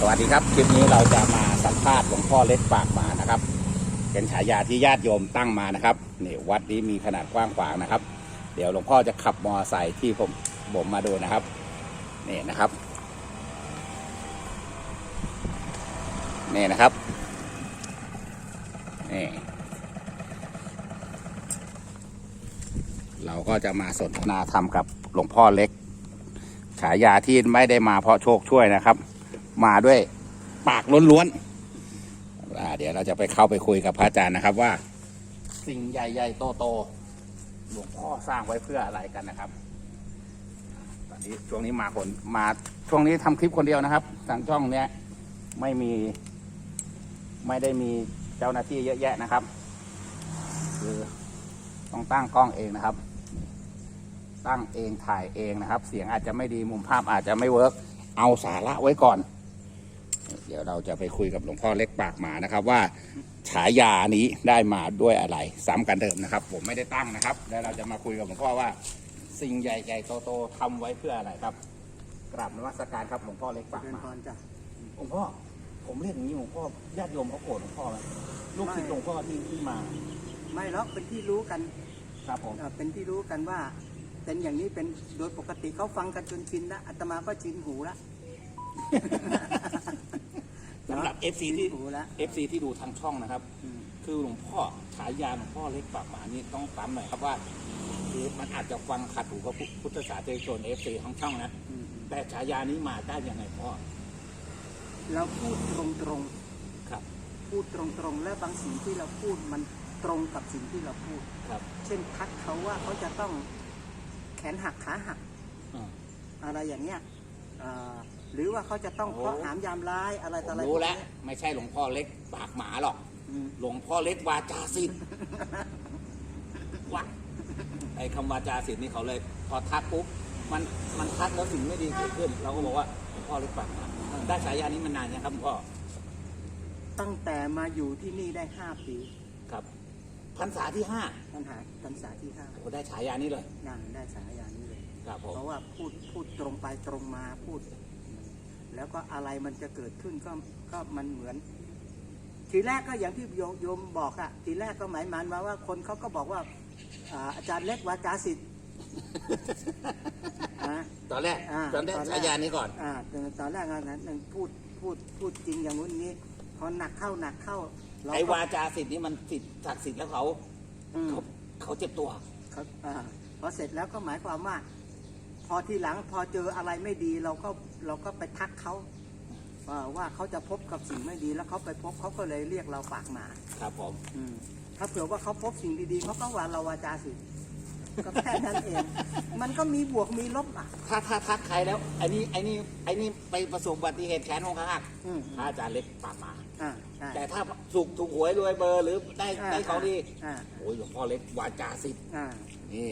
สวัสดีครับ คลิปนี้เราจะมาสัมภาษณ์หลวงพ่อเล็กปากหมานะครับ เป็นฉายาที่ญาติโยมตั้งมานะครับนี่วัดนี้มีขนาดกว้างขวางนะครับ เดี๋ยวหลวงพ่อจะขับมอไซค์ที่ผมผมมาดูนะครับนี่นะครับนี่นะครับนี่เราก็จะมาสนทนาธรรมกับหลวงพ่อเล็ก ฉายาที่ไม่ได้มาเพราะโชคช่วยนะครับ มาด้วยปากล้วนๆอ่าเดี๋ยวเราจะไปเข้าไปคุยกับพระอาจารย์นะครับว่า สิ่งใหญ่ๆโตๆหลวงพ่อสร้างไว้เพื่ออะไรกันนะครับ ตอนนี้ช่วงนี้มาคนมาช่วงนี้ทำคลิปคนเดียวนะครับทางช่องเนี้ยไม่มี ไม่ได้มีเจ้าหน้าที่เยอะแยะนะครับ คือต้องตั้งกล้องเองนะครับ ตั้งเองถ่ายเองนะครับ เสียงอาจจะไม่ดีมุมภาพอาจจะไม่เวิร์กเอาสาระไว้ก่อน เดี๋ยวเราจะไปคุยกับหลวงพ่อเล็กปากหมานะครับว่าฉายานี้ได้มาด้วยอะไรซ้ำกันเดิมนะครับ ผมไม่ได้ตั้งนะครับ แล้วเราจะมาคุยกับหลวงพ่อว่า สิ่งใหญ่ๆโตๆทำไว้เพื่ออะไรครับ กราบนมัสการครับหลวงพ่อเล็กปากเป็นหมาพรจ้ะหลวงพ่อผมเรียกอย่างนี้หลวงพ่อญาติโยมเขาโกรธหลวงพ่อไหมลูกศิษย์หลวงพ่อที่ที่มา ไม่หรอกเป็นที่รู้กันครับผมเอ่อเป็นที่รู้กันว่า เป็นอย่างนี้เป็นโดยปกติเขาฟังกันจนชินละอาตมาก็ชินหูละ สำหรับ FC ชินที่หูละ FC ที่ดูทางช่องนะครับอืมคือหลวงพ่อฉายาหลวงพ่อเล็กปากหมานี่ต้องตามหน่อยครับว่า คือมันอาจจะฟังขัดหูกับพุทธศาสนิกชนเอฟซีของช่องนะอืมแต่ฉายานี้มาได้ยังไงพ่อเราพูดตรงตรงครับๆพูดตรงตรงๆและบางสิ่งที่เราพูดมันตรงกับสิ่งที่เราพูดครับ เช่นทักเขาว่าเขาจะต้องแขนหักขาหักอ่าอะไรอย่างเงี้ยเอ่อ หรือว่าเขาจะต้องโอ้เคาะหามยามร้ายอะไรผต่อมอะไรรู้แล้วพกเนี้ยไม่ใช่หลวงพ่อเล็กปากหมาหรอก อืมหลวงพ่อเล็กวาจาสิทธิ์ว่าไอ้คำวาจาสิทธิ์นี่เขาเลย พอทักปุ๊บมันมันทักแล้วสิ่งไม่ดีเกิดขึ้น เราก็บอกว่าหลวงพ่อเล็กปากหมาได้ฉายานี้มันนานยังครับหลวงพ่อตั้งแต่มาอยู่ที่นี่ได้ห้าปีครับพรรษาที่ห้าปัญหาพรรษาที่ห้าโอ้ได้ฉายานี้เลย นั่งได้ฉายานี้เลย ครับผมเพราะว่าพูดพูดตรงไปตรงมาพูด แล้วก็อะไรมันจะเกิดขึ้นก็ก็มันเหมือน ทีแรกก็อย่างที่โยมโยมบอกอะทีแรกก็หมายมันมาว่าคนเขาก็บอกว่าอ่าอาจารย์เล็กวาจาสิทธิ์อ่าตอนแรกอ่าตอนแรกตอนแรกฉายานี้ก่อนอ่าแต่ตอนแรกอันนั้นหนึ่งพูดพูดพูดจริงอย่างนู้นนี้พอหนักเข้าหนักเข้าเราไอ้ก็วาจาสิทธิ์นี่มันสิทธิ์ศักดิ์สิทธิ์แล้วเขาอืมเขาเขาเจ็บตัวครับอ่าพอเสร็จแล้วก็หมายความว่า พอทีหลังพอเจออะไรไม่ดีเราก็เราก็ไปทักเขาเอ่อว่าเขาจะพบกับสิ่งไม่ดีแล้วเขาไปพบเขาก็เลยเรียกเราปากหมา ครับผมอืมถ้าเผื่อว่าเขาพบสิ่งดีๆเขาก็ว่าเราวาจาสิก็แค่นั้นเอง มันก็มีบวกมีลบอะ ถ้าถ้าทักใครแล้วไอ้นี่ไอ้นี่ไอ้นี่ไปประสบอุบัติเหตุแขนหงขาหักอืมพระอาจารย์เล็กปากหมาอ่าใช่แต่ถ้าสุกถูกหวยรวยเบอร์หรือได้อ่าได้ของดีอ่าโอ้ยหลวงพ่อเล็กวาจาสิทธิ์อ่านี่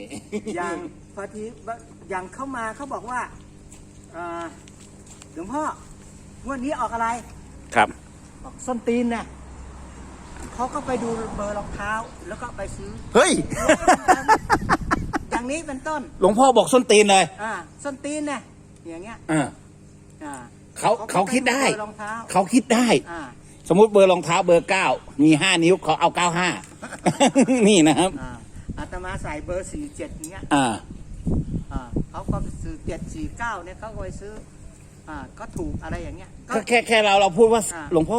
อย่างพอที อย่างเข้ามาเขาบอกว่าเอ่อหลวงพ่องวดนี้ออกอะไร ครับบอกส้นตีนเนี่ยเขาก็ไปดูเบอร์รองเท้าแล้วก็ไปซื้อ เฮ้ย อย่างนี้เป็นต้น หลวงพ่อบอกส้นตีนเลย อ่า ส้นตีนเนี่ยอย่างเงี้ยอ่าอ่าเขาก็เขาคิดได้ปเบอร์รองเท้าเขาคิดได้อ่าสมมุติเบอร์รองเท้าเบอร์เก้ามีห้านิ้วเขาเอาเก้าห้านี่นะครับอ่าอาตมาใส่เบอร์สี่เจ็ดเงี้ยอ่าอ่า เขาก็ซื้อเจ็ดสี่เก้าเนี่ยเขาก็ไปซื้ออ่าก็ถูกอะไรอย่างเงี้ยก็ ก็แค่แค่เราเราพูดว่าอ่า หลวงพ่อ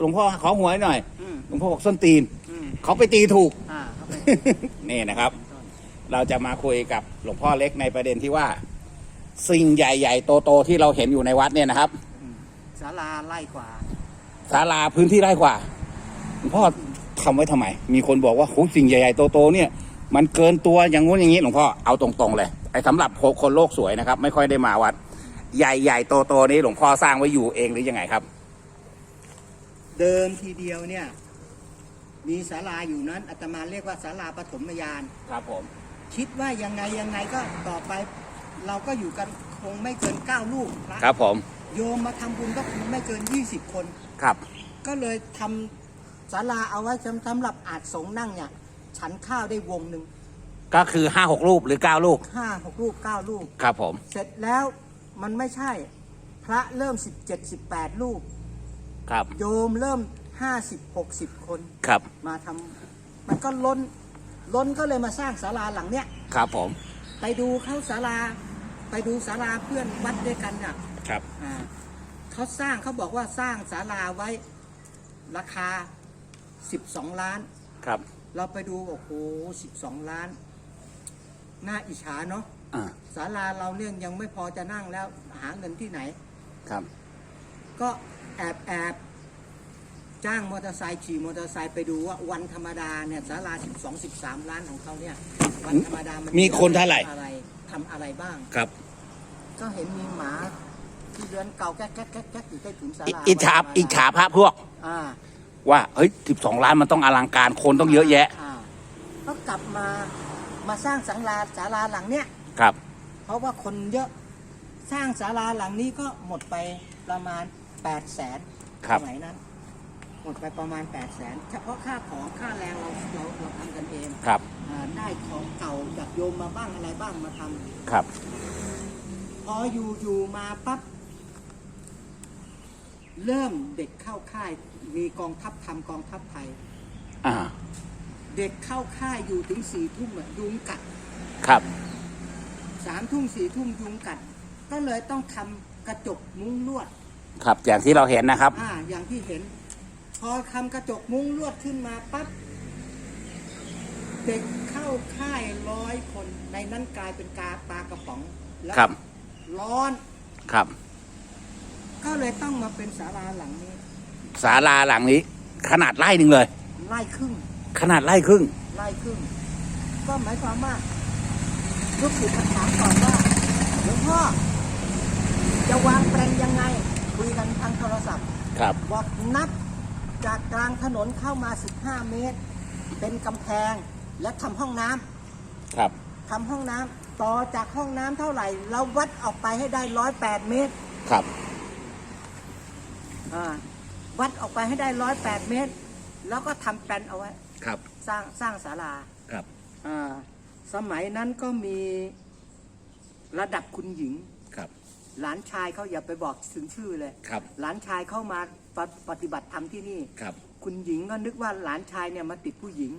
หลวงพ่อขอหวยหน่อย อืมหลวงพ่อบอกส้นตีน อืมเขาไปตีถูก อ่าเขาไปนี่นะครับเป็นต้นเราจะมาคุยกับหลวงพ่อเล็กในประเด็นที่ว่า สิ่งใหญ่ ๆ โตๆที่เราเห็นอยู่ในวัดเนี่ยนะครับอืมศาลาไล่กว่า ศาลาพื้นที่ไร่กว่าหลวงพ่อทำไว้ทำไม มีคนบอกว่าโหสิ่งใหญ่ๆโตๆเนี่ย มันเกินตัวอย่างงู้นอย่างนี้หลวงพ่อเอาตรงๆเลยไอ้ สำหรับคนโลกสวยนะครับ ไม่ค่อยได้มาวัด ใหญ่ๆโตๆนี้หลวงพ่อสร้างไว้อยู่เองหรือยังไงครับ เดิมทีเดียวเนี่ย มีศาลาอยู่นั้นอาตมาเรียกว่าศาลาปฐมยาน ครับผม คิดว่ายังไงยังไงก็ต่อไป เราก็อยู่กันคงไม่เกินเก้าลูกพระครับผม โยมมาทำบุญก็คงไม่เกิน 20 คน ครับ ก็เลยทำศาลาเอาไว้สำหรับอาจสงฆ์นั่งเนี่ย ฉันข้าวได้วงหนึ่ง ก็คือห้าหกรูปหรือเก้าลูกห้าหกลูกเก้าลูก ครับผม เสร็จแล้วมันไม่ใช่พพระเริ่มสิบเจ็ดสิบแปดรูปครับ โยมเริ่มห้าสิบหกสิบคน ครับ มาทำมันก็ล้น ล้นก็เลยมาสร้างศาลาหลังเนี้ย ครับผม ไปดูเข้าศาลา ไปดูศาลาเพื่อนวัดด้วยกันอะครับ อ่าเขาสร้างเขาบอกว่าสร้างศาลาไว้ราคา 12 ล้าน ครับ เราไปดูโอ้โห12 ล้าน น่าอิจฉาเนาะอ่าศาลาเราเนี่ยยังไม่พอจะนั่งแล้วหาเงินที่ไหน ครับ ก็แอบแอบจ้างมอเตอร์ไซค์ขี่มอเตอร์ไซค์ไปดูว่าวันธรรมดาเนี่ยศาลา12 13 ล้านของเขาเนี่ย วันธรรมดามันมีคนเท่าไหร่ อะไรทำอะไรบ้าง ครับ ก็เห็นมีหมาที่เดือนเก่าแก๊กแก๊กแก๊กแก๊กอยู่ใต้ถุนศาอิลาอิจฉาวันธรรมดอิจฉาพระพวก อ่า ว่า เฮ้ยสิบสองล้านมันต้องอลังการคนต้องเยอะแยะาก็กลับมา มาสร้างสังลาศาลาหลังเนี้ยครับ เพราะว่าคนเยอะสร้างศาลาหลังนี้ก็หมดไปประมาณ8ปดแสนครับสมัยนั้น หมดไปประมาณ8ปดแสนเฉพาะค่าของค่าแรงเราเราเราทำกันเองครับอ่าได้ของเก่าจากโยมมาบ้างอะไรบ้างมาทำ ครับ พออยู่อยู่มาปั๊บเริ่มเด็กเข้าค่ายมีกองทัพทำกองทัพไทย อ่า เด็กเข้าค่ายอยู่ถึงสี่ทุ่มอะยุงกัดครับ สามทุ่มสี่ทุ่มยุงกัด ก็เลยต้องทำกระจกมุ้งลวด ครับอย่างที่เราเห็นนะครับ อ่า อย่างที่เห็น พอทำกระจกมุ้งลวดขึ้นมาปั๊บเด็กเข้าค่ายร้อยคน ในนั้นกลายเป็นกาปลากระป๋องแล้วครับ ร้อนครับก็เลยต้องมาเป็นศาลาหลังนี้ศาลาหลังนี้ ขนาดไร่หนึ่งเลย ไล่ครึ่ง ขนาดไร่ครึ่ง ไล่ครึ่งก็หมายความว่าลูกศิษย์มาถามก่อนว่าหลวงพ่อจะวางแปลนยังไง คุยกันทางโทรศัพท์ ครับ บอกนับจากกลางถนนเข้ามา 15 เมตร เป็นกำแพงและทำห้องน้ำครับทำห้องน้ำต่อจากห้องน้ำเท่าไหร่ เราวัดออกไปให้ได้ 108 เมตรครับ อ่าวัดออกไปให้ได้ 108 เมตร แล้วก็ทำแปลนเอาไว้ ครับ สร้างสร้างศาลาครับ อ่าสมัยนั้นก็มีระดับคุณหญิง ครับ หลานชายเขาอย่าไปบอกถึงชื่อเลย ครับ หลานชายเข้ามาปฏิปฏิบัติธรรมที่นี่ ครับ คุณหญิงก็นึกว่าหลานชายเนี่ยมาติดผู้หญิง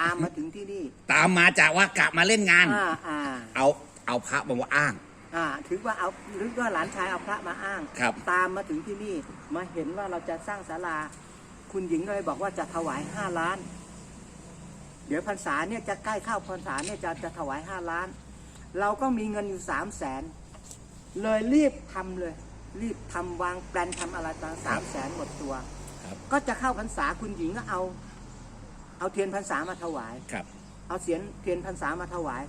ตามมาถึงที่นี่ตามมาจากว่ากะมาเล่นงาน อ่าอ่าเอาเอาพระมาว่าอ้าง อ่าถือว่าเอาหรือว่าหลานชายเอาพระมาอ้าง ครับ ตามมาถึงที่นี่มาเห็นว่าเราจะสร้างศาลา คุณหญิงก็เลยบอกว่าจะถวายห้าล้าน เดี๋ยวพรรษาเนี่ยจะใกล้เข้าพรรษาเนี่ยจะจะถวายห้าล้าน เราก็มีเงินอยู่สามแสนเลยรีบทำเลย รีบทำวางแปลนทำอะไรต่างสามแสนหมดตัวครับก็จะเข้าพรรษาคุณหญิงก็เอา เอาเทียนพรรษามาถวายครับ เอาเสียนเทียนพรรษามาถวาย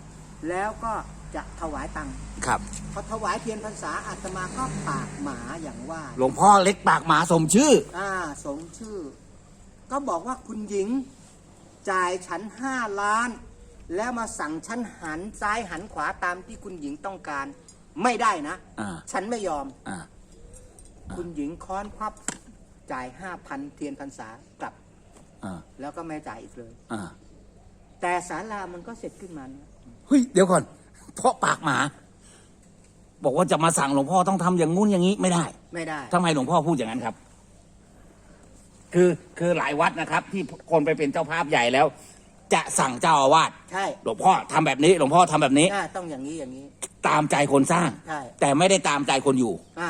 แล้วก็จะถวายตังค์ครับพอถวายเทียนพรรษาอาตมาก็ปากหมาอย่างว่า หลวงพ่อเล็กปากหมาสมชื่อ อ่า สมชื่อ ก็บอกว่าคุณหญิง จ่ายฉันห้าล้าน แล้วมาสั่งฉันหันซ้ายหันขวาตามที่คุณหญิงต้องการ ไม่ได้นะ อ่า ฉันไม่ยอม อ่า คุณหญิงค้อนควับจ่ายห้าพันเทียนพรรษากลับ อ่า แล้วก็ไม่จ่ายอีกเลย อ่า แต่ศาลามันก็เสร็จขึ้นมาเนี่ยเฮ้ย เดี๋ยวก่อน เพราะปากหมา บอกว่าจะมาสั่งหลวงพ่อต้องทำอย่างงู้นอย่างนี้ไม่ได้ ไม่ได้ ทำไมหลวงพ่อพูดอย่างนั้นครับ คือคือหลายวัดนะครับ ที่คนไปเป็นเจ้าภาพใหญ่แล้ว จะสั่งเจ้าอาวาสใช่หลวงพ่อทำแบบนี้ หลวงพ่อทำแบบนี้ อ่าต้องอย่างนี้อย่างนี้ ตามใจคนสร้าง ใช่ แต่ไม่ได้ตามใจคนอยู่ อ่า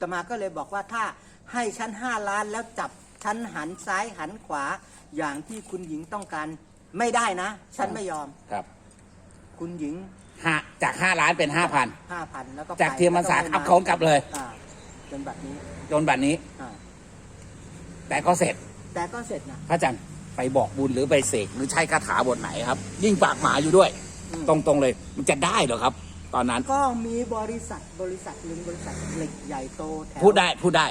ตมาก็เลยบอกว่าถ้าให้ชั้นห้าล้านแล้วจับชั้นหันซ้ายหันขวาอย่างที่คุณหญิงต้องการไม่ได้นะ ฉันไม่ยอม ครับคุณหญิงห้าจากห้าล้านเป็นห้าพันห้าพันแล้วก็จากไปเทียมพรรษาแล้วเอาไม่ของกลับเลย อ่าจนแบบนี้จนบัดนี้ อ่า แต่ก็เสร็จแต่ก็เสร็จนะ พระอาจารย์ไปบอกบุญหรือไปเสกหรือใช้คาถาบทไหนครับ ยิ่งปากหมาอยู่ด้วย อืม ตรงๆเลยมันจะได้เหรอครับ ตอนนั้นก็มีบริษัทบริษัทหนึ่งบริษัทเหล็กใหญ่โตแถวพูดได้พูดได้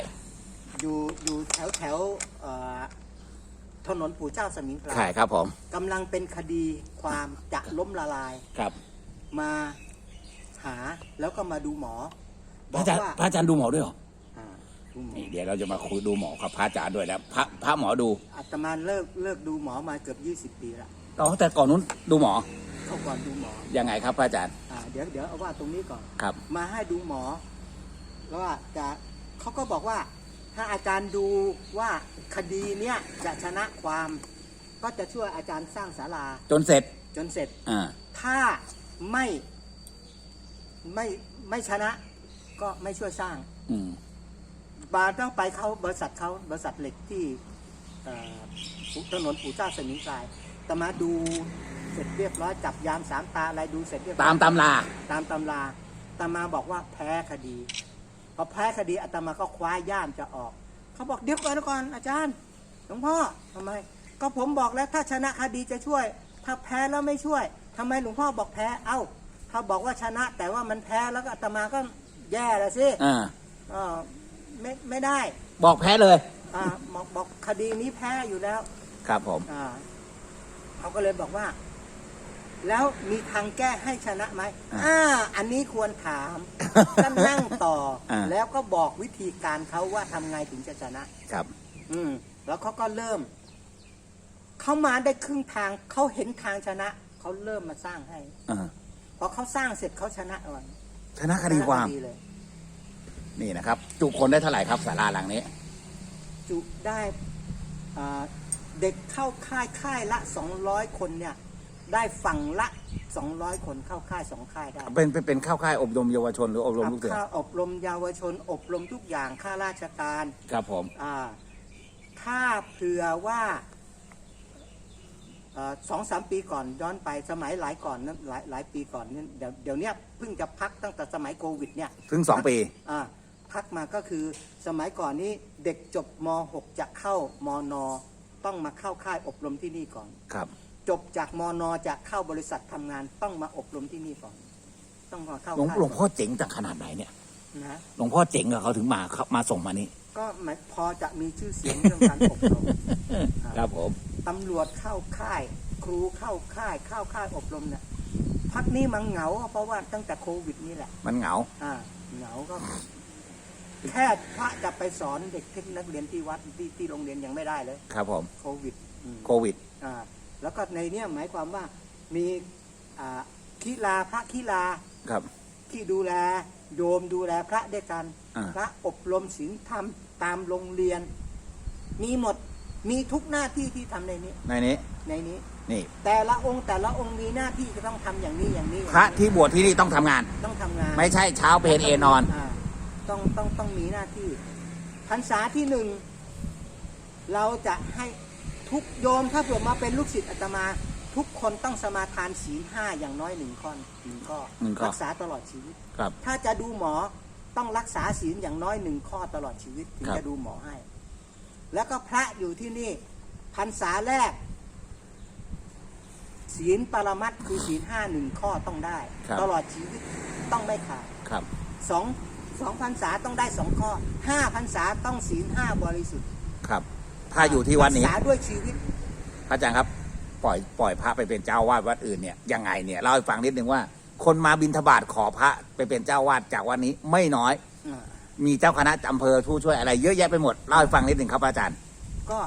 อยู่อยู่แถวแถวเอ่อถนนปู่เจ้าสมิงพราใช่ครับผมกำลังเป็นคดีความจะล้มละลายครับมาหาแล้วก็มาดูหมอพบระอกอาจารย์ว่าพระอาจารย์ดูหมอด้วยเหรออ่าดูหมอ นี่เดี๋ยวเราจะมาคุยดูหมอกับพระอาจารย์ด้วยแล้วพระพระหมอดูอาตมาเลิกเลิกดูหมอมาเกือบ 20 ปีละอ๋อแต่ก่อนนู้นดูหมอเข้าก่อนดูหมอยังไงครับพระอาจารย์อ่าเดี๋ยวเดี๋ยวเอาว่าตรงนี้ก่อน ครับ มาให้ดูหมอว่าจะเขาก็บอกว่า ถ้าอาจารย์ดูว่าคดีเนี้ยจะชนะความ ก็จะช่วยอาจารย์สร้างศาลาจนเสร็จจนเสร็จ อ่าถ้าไม่ไม่ไม่ชนะ ก็ไม่ช่วยสร้าง อืม บาต้องไปเขาบริษัทเขาบริษัทเหล็กที่เอ่อถนนปู่เจ้าสมิงพรายแต่มาดูเสร็จเรียบร้อยจับยามสามตาอะไรดูเสร็จเรียบร้อยตามตำราตามตำราตามาบอกว่าแพ้คดีพอแพ้คดีอาตมาก็คว้าย่ามจะออก เขาบอกเดี๋ยวก่อนเดี๋ยวก่อนอาจารย์หลวงพ่อทำไม ก็ผมบอกแล้วถ้าชนะคดีจะช่วย ถ้าแพ้แล้วไม่ช่วยทำไมหลวงพ่อบอกแพ้เอ้า ถ้าบอกว่าชนะแต่ว่ามันแพ้แล้วก็อาตมาก็แย่ละสิอ่าเออ ไม่ไม่ได้บอกแพ้เลย อ่าบอกบอกคดีนี้แพ้อยู่แล้ว ครับผม อ่าเขาก็เลยบอกว่า แล้วมีทางแก้ให้ชนะไหมอ่า อันนี้ควรถามก็นั่งต่อ อ่า แล้วก็บอกวิธีการเขาว่าทำไงถึงจะชนะ ครับ อืม แล้วเขาก็เริ่ม เขามาได้ครึ่งทาง เขาเห็นทางชนะ เขาเริ่มมาสร้างให้ อ่าพอเขาสร้างเสร็จเขาชนะก่อนชนะคดีความ ชนะเลย นี่นะครับ จุคนได้เท่าไหร่ครับศาลาหลังนี้ จุได้อ่าเด็กเข้าค่ายค่ายละสองร้อยคนเนี่ย ได้ฝั่งละสองร้อยคนเข้าค่ายสองค่ายได้เป็นเป็นเป็นเข้าค่ายอบรมเยาวชนหรืออบรมลูกเสือค่าอบรมเยาวชน อบรมทุกอย่างค่าราชการครับผมอ่าถ้าเผื่อว่าเอ่อสองสามปีก่อนย้อนไปสมัยหลายก่อนนั้นหลายหลายปีก่อนเนี่ยเดี๋ยวเดี๋ยวเนี้ยเพิ่งจะพักตั้งแต่สมัยโควิดเนี่ย ถึงสองปี อ่า พักมาก็คือ สมัยก่อนนี้เด็กจบม .6 จะเข้ามน ต้องมาเข้าค่ายอบรมที่นี่ก่อน ครับ จบจากมนจะเข้าบริษัททำงานต้องมาอบรมที่นี่ก่อน ต้องมาเข้าหลวงค่ายหลวงพ่อเจ๋งจากขนาดไหนเนี่ย นะ หลวงพ่อเจ๋งกับเขาถึงมาเขามาส่งมานี่ ก็หมายพอจะมีชื่อเสียงเรื่องการอบรม ครับผม ตำรวจเข้าค่าย ครูเข้าค่ายเข้าค่ายอบรมเนี่ยพักนี้มันเหงาเพราะว่าตั้งแต่โควิดนี่แหละมันเหงา อ่าเหงาก็ แค่พระจะไปสอนเด็กเทคนักเรียนที่วัดที่ที่โรงเรียนยังไม่ได้เลย ครับผมโควิดอืมโควิด อ่าแล้วก็ในเนี้ยหมายความว่ามีอ่าคีลาพระคีลาครับ ที่ดูแลโยมดูแลพระด้วยกัน อ่า พระอบรมศีลธรรมตามโรงเรียน มีหมดมีทุกหน้าที่ที่ทำในนี้ในนี้ ในนี้ นี่แต่ละองค์แต่ละองค์มีหน้าที่จะต้องทำอย่างนี้อย่างนี้พระที่บวชที่นี่ต้องทำงาน ต้องทำงานไม่ใช่เช้าเพลเอนอนา ต้องต้องต้องมีหน้าที่พรรษาที่หนึ่งเราจะให้ทุกโยมถ้าเผื่อมาเป็นลูกศิษย์อาตมา ทุกคนต้องสมาทานศีลห้าอย่างน้อยหนึ่งข้อหนึ่งข้อหนึ่งข้อรักษาตลอดชีวิตครับถ้าจะดูหมอต้องรักษาศีลอย่างน้อยหนึ่งข้อตลอดชีวิตถึงครับจะดูหมอให้ แล้วก็พระอยู่ที่นี่พรรษาแรก ศีลปรมัตถ์คือศีลห้าหนึ่งข้อต้องได้ครับตลอดชีวิตต้องไม่ขาดครับสอง สองพรรษาต้องได้สองข้อห้าพรรษาต้องศีลห้าบริสุทธิ์ครับ ถ้าอยู่ที่วัดนี้รักษาด้วยชีวิตพระอาจารย์ครับปล่อยปล่อยพระไปเป็นเจ้าวาดวัดอื่นเนี่ยยังไงเนี่ยเล่าให้ฟังนิดนึงว่า คนมาบิณฑบาตขอพระไปเป็นเจ้าวาดจากวันนี้ไม่น้อย มีเจ้าคณะอำเภอผู้ช่วยอะไร เยอะแยะไปหมดเล่าให้ฟังนิดนึงครับพระอาจารย์ ก็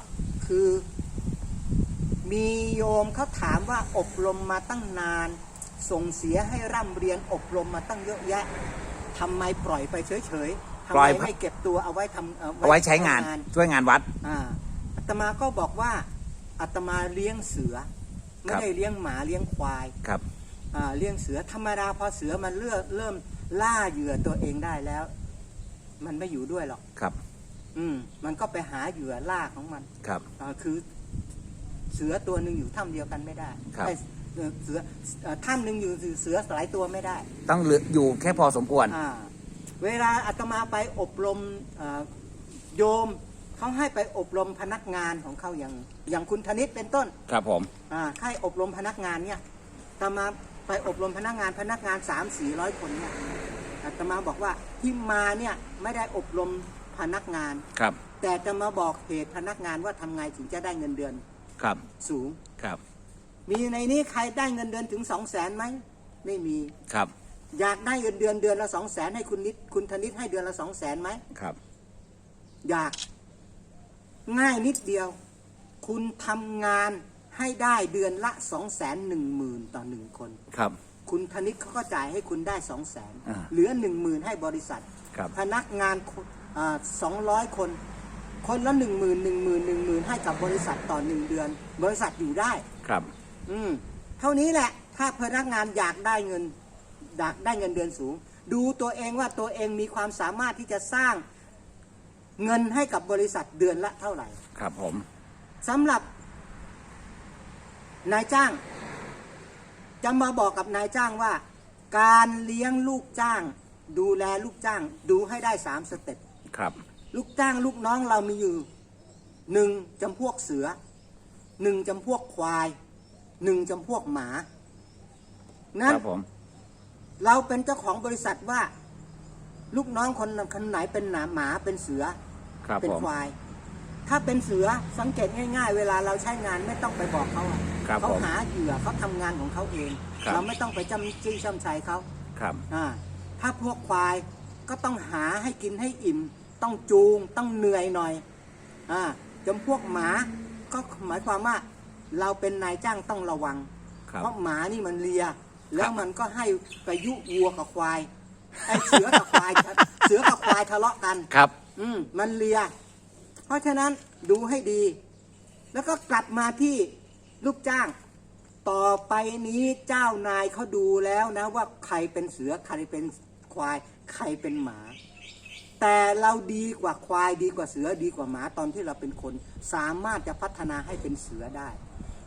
คือมีโยมเขาถามว่าอบรมมาตั้งนาน ส่งเสียให้ร่ำเรียนอบรมมาตั้งเยอะแยะ ทำไมปล่อยไปเฉยๆทำปล่ไมอย ไม่เก็บตัวเอาไว้ทำเอาไว้ใช้งานช่วยงานวัด อ่าอาตมาก็บอกว่าอาตมาเลี้ยงเสือ ไม่ครับ ได้เลี้ยงหมาเลี้ยงควาย ครับ อ่าเลี้ยงเสือธรรมดาพอเสือมันเลือกเริ่มล่าเหยื่อตัวเองได้แล้ว มันไม่อยู่ด้วยหรอก ครับ อืม มันก็ไปหาเหยื่อล่าของมันครับ อ่าคือ เสือตัวหนึ่งอยู่ถ้ำเดียวกันไม่ได้ครับ ไอ้ เอ่อเสือเอ่อถ้ำหนึ่งอยู่เสือหลายตัวไม่ได้ ต้องเหลืออยู่แค่พอสมควร อ่าเวลาอาตมาไปอบรมอ่าโยมเขาให้ไปอบรมพนักงานของเขาอย่างอย่างคุณธนิตเป็นต้นครับผม อ่าให้อบรมพนักงานเนี่ยอาตมาไปอบรมพนักงานพนักงานสามสี่ร้อยคนเนี่ยอาตมาบอกว่าที่มาเนี่ยไม่ได้อบรมพนักงาน ครับ แต่จะมาบอกเหตุพนักงานว่าทำไงถึงจะได้เงินเดือนครับ สูง ครับ มีในนี้ใครได้เงินเดือนถึงสองแสนไหมไม่มี ครับ อยากได้เงินเดือนเดือนละสองแสนให้คุณนิดคุณธนิตให้เดือนละสองแสนไหมครับ อยากง่ายนิดเดียว คุณทำงานให้ได้เดือนละสองแสนหนึ่งหมื่นต่อหนึ่งคน ครับ คุณธนิตเขาก็จ่ายให้คุณได้สองแสนอ่าเหลือหนึ่งหมื่นให้บริษัท ครับ พนักงานสองร้อยคน คนละหนึ่งหมื่นหนึ่งหมื่นหนึ่งหมื่นให้กับบริษัทต่อหนึ่งเดือน บริษัทอยู่ได้ ครับ อืมเท่านี้แหละ ถ้าพนักงานอยากได้เงินอยากได้เงินเดือนสูง ดูตัวเองว่าตัวเองมีความสามารถที่จะสร้างเงินให้กับบริษัทเดือนละเท่าไหร่ครับผมสำหรับ นายจ้าง จะมาบอกกับนายจ้างว่า การเลี้ยงลูกจ้าง ดูแลลูกจ้าง ดูให้ได้สามสเต็ปครับ ลูกจ้างลูกน้องเรามีอยู่หนึ่งจำพวกเสือหนึ่งจำพวกควาย หนึ่งจำพวกหมา คนั้นรับผม เราเป็นเจ้าของบริษัทว่า ลูกน้องคนคนไหนเป็นหนาหมาเป็นเสือ ครับเป็นผม ควาย ถ้าเป็นเสือสังเกตง่าย ๆ เวลาเราใช้งานไม่ต้องไปบอกเขาอะครับเขาผมหาเหยื่อเขาทำงานของเขาเอง ครับ เราไม่ต้องไปจำจี้จำชัยเขาครับ อ่าถ้าพวกควายก็ต้องหาให้กินให้อิ่ม ต้องจูงต้องเหนื่อยหน่อยอ่าจำพวกหมาก็หมายความว่า เราเป็นนายจ้างต้องระวัง ครับ เพราะหมานี่มันเลีย แล้วมันก็ให้ไปยุวัวกับควายไอ้เสือกับควาย เสือกับควายทะเลาะกัน ครับ อืมมันเลีย เพราะฉะนั้นดูให้ดี แล้วก็กลับมาที่ลูกจ้าง ต่อไปนี้เจ้านายเขาดูแล้วนะว่าใครเป็นเสือใครเป็นควาย ใครเป็นหมา แต่เราดีกว่าควายดีกว่าเสือดีกว่าหมาตอนที่เราเป็นคน สามารถจะพัฒนาให้เป็นเสือได้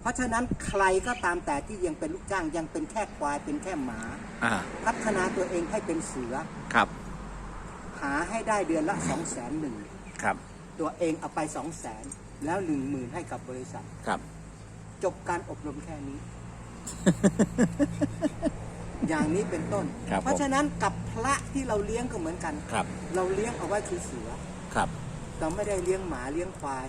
เพราะฉะนั้นใครก็ตามแต่ที่ยังเป็นลูกจ้างยังเป็นแค่ควายเป็นแค่หมา อ่าพัฒนาตัวเองให้เป็นเสือ ครับหาให้ได้เดือนละสองแสนหนึ่งครับตัวเองเอาไปสองแสนแล้วหนึ่งหมื่นให้กับบริษัท ครับ จบการอบรมแค่นี้ อย่างนี้เป็นต้น ครับเพราะฉะนั้นกับพระที่เราเลี้ยงก็เหมือนกัน ครับเราเลี้ยงเอาไว้คือเสือ ครับ เราไม่ได้เลี้ยงหมาเลี้ยงควาย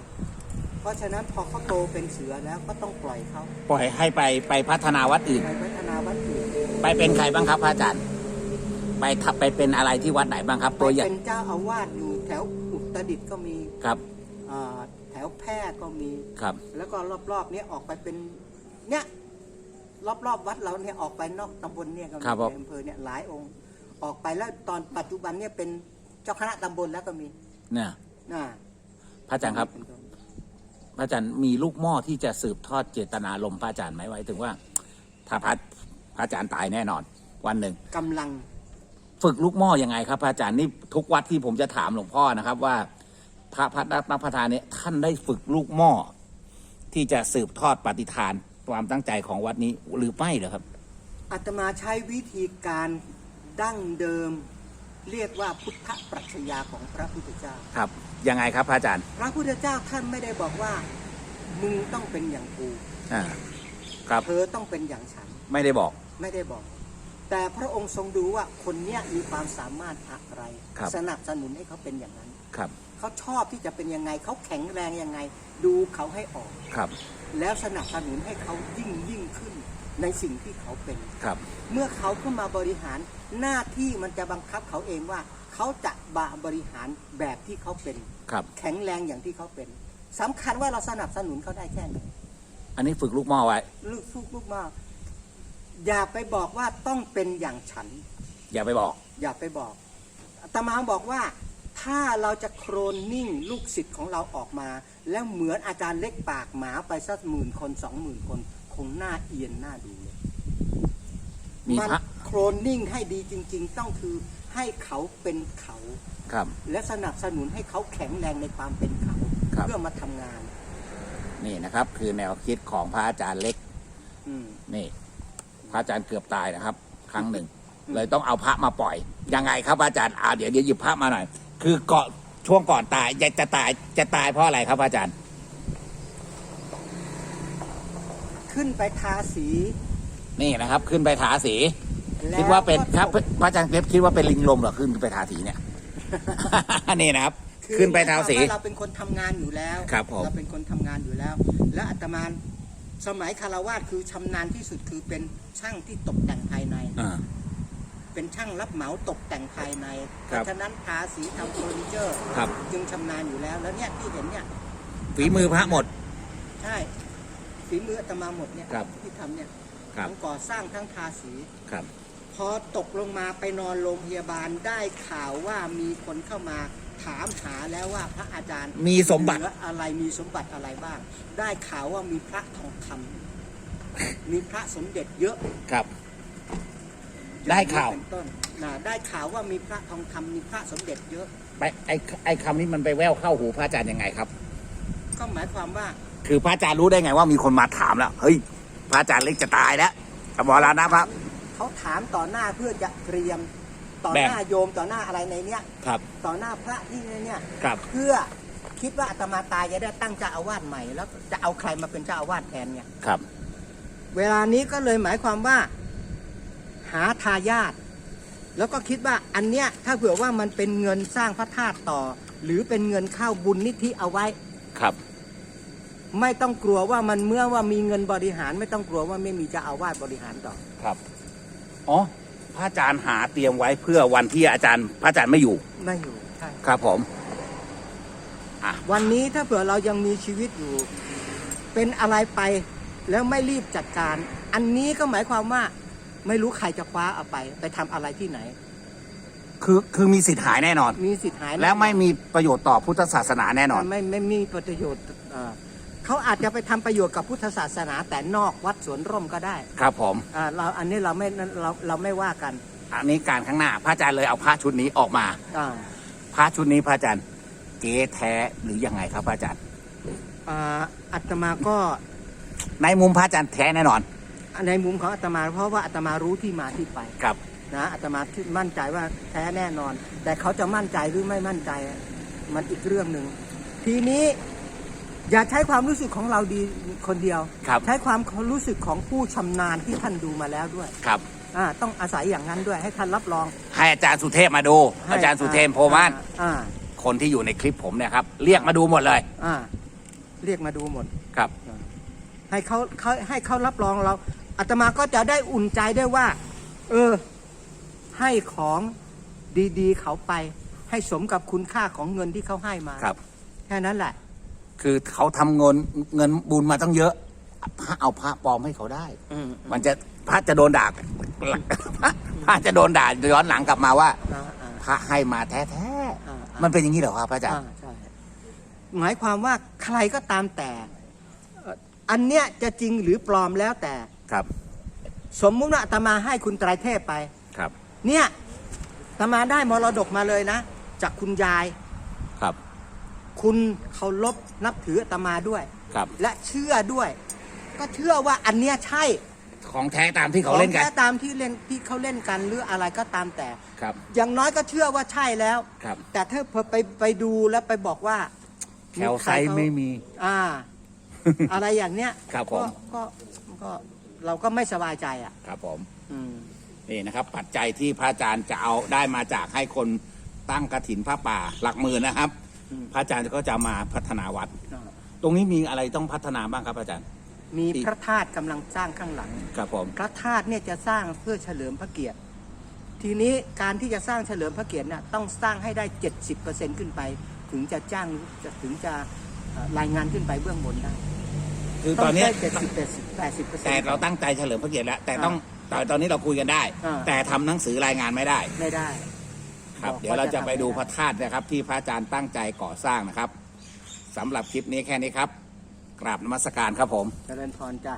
เพราะฉะนั้นพอเขาโตเป็นเสือแล้วก็ต้องปล่อยเขาปล่อยให้ไปไปพัฒนาวัดอื่น ไปพัฒนาวัดอื่นไปเป็นใครบ้างครับพระอาจารย์ ไปทับไปเป็นอะไรที่วัดไหนบ้างครับตัวอย่างเป็นเจ้าอาวาสอยู่แถวอุตรดิตถ์ก็มีครับอ่าแถวแพร่ก็มี ครับ แล้วก็รอบๆเนี้ยออกไปเป็นเนี่ยรอบๆวัดเราเนี่ยออกไปนอกตำบลเนี่ยก็มีครับผม ในอำเภอเนี่ยหลายองค์ ออกไปแล้วตอนปัจจุบันเนี่ยเป็นเจ้าคณะตำบลแล้วก็มีเนี่ยน่ะพระอาจารย์ครับ เป็นต้น พระอาจารย์มีลูกหม้อที่จะสืบทอดเจตนารมณ์พระอาจารย์ไหมไว้ถึงว่า ถ้าพระพระอาจารย์ตายแน่นอน วันหนึ่งกำลังฝึกลูกหม้อยังไงครับพระอาจารย์นี่ทุกวัดที่ผมจะถามหลวงพ่อนะครับว่า พระพัฒนักประธานเนี่ยท่านได้ฝึกลูกหม้อที่จะสืบทอดปฏิฐานความตั้งใจของวัดนี้หรือไม่เหรอครับ อาตมาใช้วิธีการดั้งเดิม เรียกว่าพุทธปรัชญาของพระพุทธเจ้า ครับยังไงครับพระอาจารย์ พระพุทธเจ้าท่านไม่ได้บอกว่า มึงต้องเป็นอย่างกูอ่าครับเธอต้องเป็นอย่างฉันไม่ได้บอกไม่ได้บอก แต่พระองค์ทรงดูว่าคนเนี้ยมีความสามารถอะไร ครับสนับสนุนให้เขาเป็นอย่างนั้น ครับเขาชอบที่จะเป็นยังไงเขาแข็งแรงยังไง ดูเขาให้ออก ครับ แล้วสนับสนุนให้เขายิ่งยิ่งขึ้น ในสิ่งที่เขาเป็น ครับ เมื่อเขาเข้ามาบริหารหน้าที่มันจะบังคับเขาเองว่า เขาจะบาบริหารแบบที่เขาเป็น ครับ แข็งแรงอย่างที่เขาเป็นสำคัญว่าเราสนับสนุนเขาได้แค่ไหนอันนี้ฝึกลูกหม้อไว้ ลูกฟูกลูกมากอย่าไปบอกว่าต้องเป็นอย่างฉัน อย่าไปบอก อย่าไปบอกอาตมาบอกว่าถ้าเราจะโครนนิ่งลูกศิษย์ของเราออกมา แล้วเหมือนอาจารย์เล็กปากหมาไปสักหมื่นคนสองหมื่นคนค งหน้าเอียนหน้าดูเลยมีมันพระโครนนิ่งให้ดีจริง ๆ ต้องคือให้เขาเป็นเขา ครับ และสนับสนุนให้เขาแข็งแรงในความเป็นเขา ครับ เพื่อมาทำงาน นี่นะครับ คือแนวคิดของพระอาจารย์เล็ก อืม นี่ พระอาจารย์เกือบตายนะครับ ครั้งหนึ่งเลยต้องเอาพระมาปล่อย ยังไงครับพระอาจารย์อ่าเดี๋ยวเดี๋ยวหยิบพระมาหน่อย คือเกาะช่วงก่อนตายจะจะตายจะตายเพราะอะไรครับพระอาจารย์ ขึ้นไปทาสีนี่นะครับ ขึ้นไปทาสีแล้วคิดว่าเป็นก็ครับตกพระอาจารย์เพชรคิดว่าเป็นลิงลมเหรอขึ้นไปทาสีเนี่ย นี่นะครับคือขึ้นไปทาสีหมยควมว่เราเป็นคนทำงานอยู่แล้วครับผมเราเป็นคนทำงานอยู่แล้ว และอาตมาสมัยคารวาสคือชำนาญที่สุดคือเป็นช่างที่ตกแต่งภายในอ่าเป็นช่างรับเหมาตกแต่งภายในคเพรับราะฉะนั้นทาสีทำเฟอร์นิเจอร์ครับจึงชำนาญอยู่แล้ว แล้วเนี่ยที่เห็นเนี่ยฝีมือพระหมด ใช่ ฝีมืออาตมาหมดเนี่ยครับที่ทำเนี่ยครับ ทั้งก่อสร้างทั้งทาสี ครับพพอตกลงมาไปนอนโรงพยาบาลได้ข่าวว่ามีคนเข้ามาถามหาแล้วว่าพระอาจารย์มีสมบัติ เหลืออะไรมีสมบัติอะไรบ้าง ได้ข่าวว่ามีพระทองคำมีพระสมเด็จเยอะครับ ได้ข่าว เป็นต้นนะได้ข่าวว่ามีพระทองคำมีพระสมเด็จเยอะ ไปไอ้ไอ้คำนี้มันไปแววเข้าหูพระอาจารย์ยังไงครับ ก็หมายความว่า คือพระอาจารย์รู้ได้ไงว่ามีคนมาถามแล้ว เฮ้ย พระอาจารย์เล็กจะตายแล้วอมรณะพระ เขาถามต่อหน้าเพื่อจะเตรียมต่อแบ่งหน้าโยมต่อหน้าอะไรในเนี้ยครับ ต่อหน้าพระที่ในเนี้ยครับ เพื่อคิดว่าอาตมาตายจะได้ตั้งเจ้าอาวาสใหม่แล้วจะเอาใครมาเป็นเจ้าอาวาสแทนไงครับ เวลานี้ก็เลยหมายความว่า หาทายาทแล้วก็คิดว่าอันเนี้ยถ้าเผื่อว่ามันเป็นเงินสร้างพระธาตุต่อ หรือเป็นเงินเข้าบุญนิธิเอาไว้ครับ ไม่ต้องกลัวว่ามันเมื่อว่ามีเงินบริหาร ไม่ต้องกลัวว่าไม่มีเจ้าอาวาสบริหารต่อ ครับ อ๋อ พระอาจารย์หาเตรียมไว้เพื่อวันที่อาจารย์ พระอาจารย์ไม่อยู่ ไม่อยู่ใช่ครับผมวันนี้ถ้าเผื่อเรายังมีชีวิตอยู่ เป็นอะไรไปแล้วไม่รีบจัดการ อันนี้ก็หมายความว่า ไม่รู้ใครจะคว้าเอาไป ไปทำอะไรที่ไหน คือคือมีสิทธิ์หายแน่นอน มีสิทธิ์หายน่แล้วไม่มีประโยชน์ต่อพุทธศาสนาแน่นอน ไม่ไม่มีประโยชน์เอ่อ เขาอาจจะไปทำประโยชน์กับพุทธศาสนาแต่นอกวัดสวนร่มก็ได้ครับผม อ่าเราอันนี้เราไม่เราเราไม่ว่ากันอันนี้การข้างหน้าพระอาจารย์เลยเอาพระชุดนี้ออกมา อ่าพระชุดนี้พระอาจารย์เก๊แท้หรือยังไงครับพระอาจารย์ อ่าอาตมาก็ในมุมพระอาจารย์แท้แน่นอนในมุมของอาตมาเพราะว่าอาตมารู้ที่มาที่ไปครับ นะอาตมาที่มั่นใจว่าแท้แน่นอน แต่เขาจะมั่นใจหรือไม่มั่นใจ มันอีกเรื่องหนึ่งทีนี้ อย่าใช้ความรู้สึกของเราดีคนเดียว ครับ ใช้ความรู้สึกของผู้ชำนาญที่ท่านดูมาแล้วด้วยครับ อ่าต้องอาศัยอย่างนั้นด้วยให้ท่านรับรองให้อาจารย์สุเทพมาดู ให้อาจารย์สุเทพโพมานอ่าคนที่อยู่ในคลิปผมเนี่ยครับเรียกมาดูหมดเลยอ่าเรียกมาดูหมด ครับ ให้เขาเขาให้เขารับรองเราอาตมาก็จะได้อุ่นใจได้ว่า เออ ให้ของดีๆเขาไป ให้สมกับคุณค่าของเงินที่เขาให้มาครับ แค่นั้นแหละ คือเขาทำเงินเงินบุญมาตั้งเยอะพระเอาพระปลอมให้เขาได้ อืมมันจะพระจะโดนด่า พระจะโดนด่าย้อนหลังกลับมาว่า อ่าอ่า พระให้มาแท้อ่าๆมันเป็นอย่างนี้เหรอครับพระอาจารย์ อ่าใช่หมายความว่าใครก็ตามแต่เอ่ออันเนี้ยจะจริงหรือปลอมแล้วแต่ ครับ สมมุติว่าอาตมาให้คุณไตรเทพไป ครับ เนี่ยอาตมาได้มรดกมาเลยนะ จากคุณยายครับ คุณเคารพนับถืออาตมาด้วย ครับ และเชื่อด้วย ก็เชื่อว่าอันเนี้ยใช่ของแท้ตามที่เขาเล่นกัน ของแท้ตามที่เล่นที่เขาเล่นกันหรืออะไรก็ตามแต่ ครับ อย่างน้อยก็เชื่อว่าใช่แล้ว ครับ แต่ถ้าพอไปไปดูแล้วไปบอกว่าแคลไซต์ไม่มี อ่า อะไรอย่างเนี้ยครับผมก็ก็ก็เราก็ไม่สบายใจอะ ครับผมอืมนี่นะครับ ปัจจัยที่พระอาจารย์จะเอาได้มาจากให้คนตั้งกระถินพระป่าหลักหมื่นนะครับอืม พระอาจารย์ก็จะมาพัฒนาวัดอ่าตรงนี้มีอะไรต้องพัฒนาบ้างครับอาจารย์ มีที่พระธาตุกำลังสร้างข้างหลัง ครับผม พระธาตุเนี่ยจะสร้างเพื่อเฉลิมพระเกียรติ ทีนี้การที่จะสร้างเฉลิมพระเกียรติเนี่ยต้องสร้างให้ได้ 70%ขึ้นไป ถึงจะจ้างจะถึงจะเอ่อรายงานขึ้นไปเบื้องบนได้ คือตอนเนี้ยเจ็ดสิบแปดสิบแปดสิบเปอร์เซ็นแต่ต์เราตั้งใจเฉลิมพระเกียรติแล้ว แต่ต้องแต่ตอนนี้เราคุยกันได้อ่าแต่ทำหนังสือรายงานไม่ได้ ไม่ได้ ครับบอกเดี๋ยวเราจะไปดูพว่าระจะทำธาตุนะครับ ที่พระอาจารย์ตั้งใจก่อสร้างนะครับสำหรับคลิปนี้แค่นี้ครับ กราบนมัสการครับผม เจริญพรจ้ะ